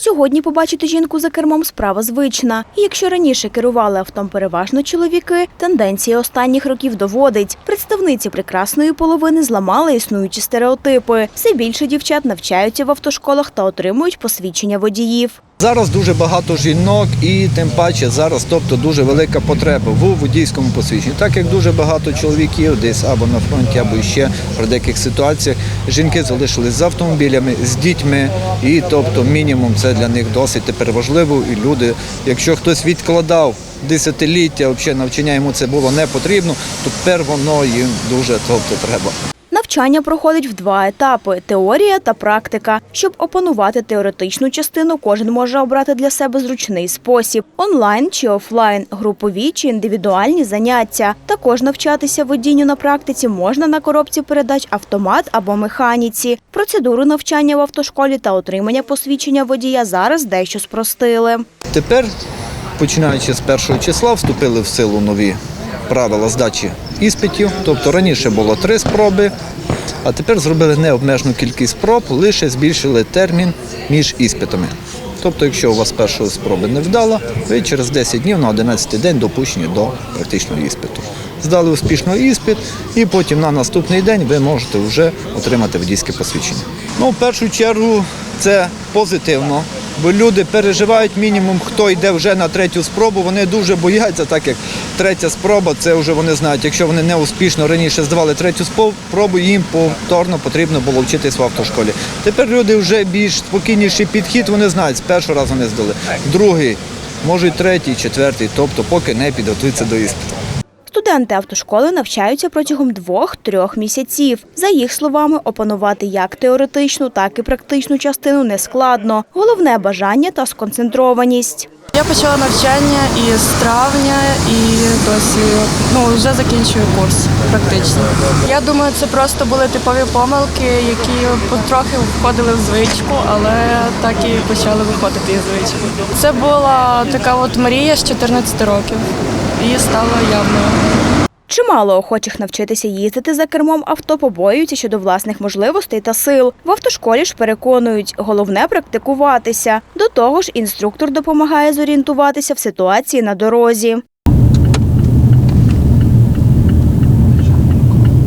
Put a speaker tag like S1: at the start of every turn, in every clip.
S1: Сьогодні побачити жінку за кермом справа звична. І якщо раніше керували автом переважно чоловіки, тенденція останніх років доводить. Представниці прекрасної половини зламали існуючі стереотипи. Все більше дівчат навчаються в автошколах та отримують посвідчення водіїв.
S2: Зараз дуже багато жінок і тим паче зараз, тобто дуже велика потреба в водійському посвідченні. Так як дуже багато чоловіків десь або на фронті, або ще в деяких ситуаціях жінки залишились з автомобілями, з дітьми, і тобто мінімум це для них досить тепер важливо. І люди, якщо хтось відкладав десятиліття, навчання йому це було не потрібно, то тепер воно їм дуже тобто треба.
S1: Навчання проходить в два етапи теорія та практика. Щоб опанувати теоретичну частину, кожен може обрати для себе зручний спосіб онлайн чи офлайн, групові чи індивідуальні заняття. Також навчатися водінню на практиці можна на коробці передач автомат або механіці. Процедуру навчання в автошколі та отримання посвідчення водія зараз дещо спростили.
S2: Тепер, починаючи з першого числа, вступили в силу нові правила здачі іспитів. Тобто раніше було три спроби, а тепер зробили необмежену кількість спроб, лише збільшили термін між іспитами. Тобто, якщо у вас першої спроби не вдала, ви через 10 днів на 11 день допущені до практичного іспиту. Здали успішно іспит, і потім на наступний день ви можете вже отримати водійське посвідчення. Ну, в першу чергу це позитивно, бо люди переживають мінімум, хто йде вже на третю спробу. Вони дуже бояться, так як третя спроба, це вже вони знають. Якщо вони не успішно раніше здавали третю спробу, їм повторно потрібно було вчитись в автошколі. Тепер люди вже більш спокійніший підхід, вони знають, з першого разу не здали. Другий, може третій, четвертий, тобто поки не підготуються до іспиту.
S1: Студенти автошколи навчаються протягом двох-трьох місяців. За їх словами, опанувати як теоретичну, так і практичну частину не складно. Головне бажання та сконцентрованість.
S3: Я почала навчання із травня і досі ну вже закінчую курс практично. Я думаю, це просто були типові помилки, які потрохи входили в звичку, але так і почали виходити із звички. Це була така от мрія з 14 років і стала явною.
S1: Чимало охочих навчитися їздити за кермом авто побоюються щодо власних можливостей та сил. В автошколі ж переконують, головне практикуватися. До того ж, інструктор допомагає зорієнтуватися в ситуації на дорозі.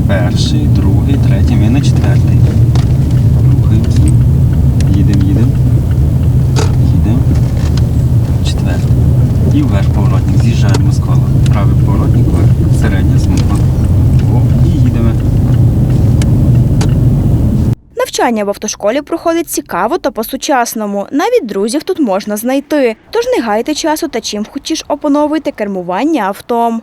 S4: Перший, другий, третій, ми на четвертий. Рухаємося. Їдемо, їдемо. Їдемо. Четвертий. І вверх поворотник. З'їжджаємо з кола. Правий поворот ніколи. Середня смуга. О, і їдемо.
S1: Навчання в автошколі проходить цікаво та по-сучасному. Навіть друзів тут можна знайти. Тож не гайте часу та чим хочеш опановуйте кермування автом.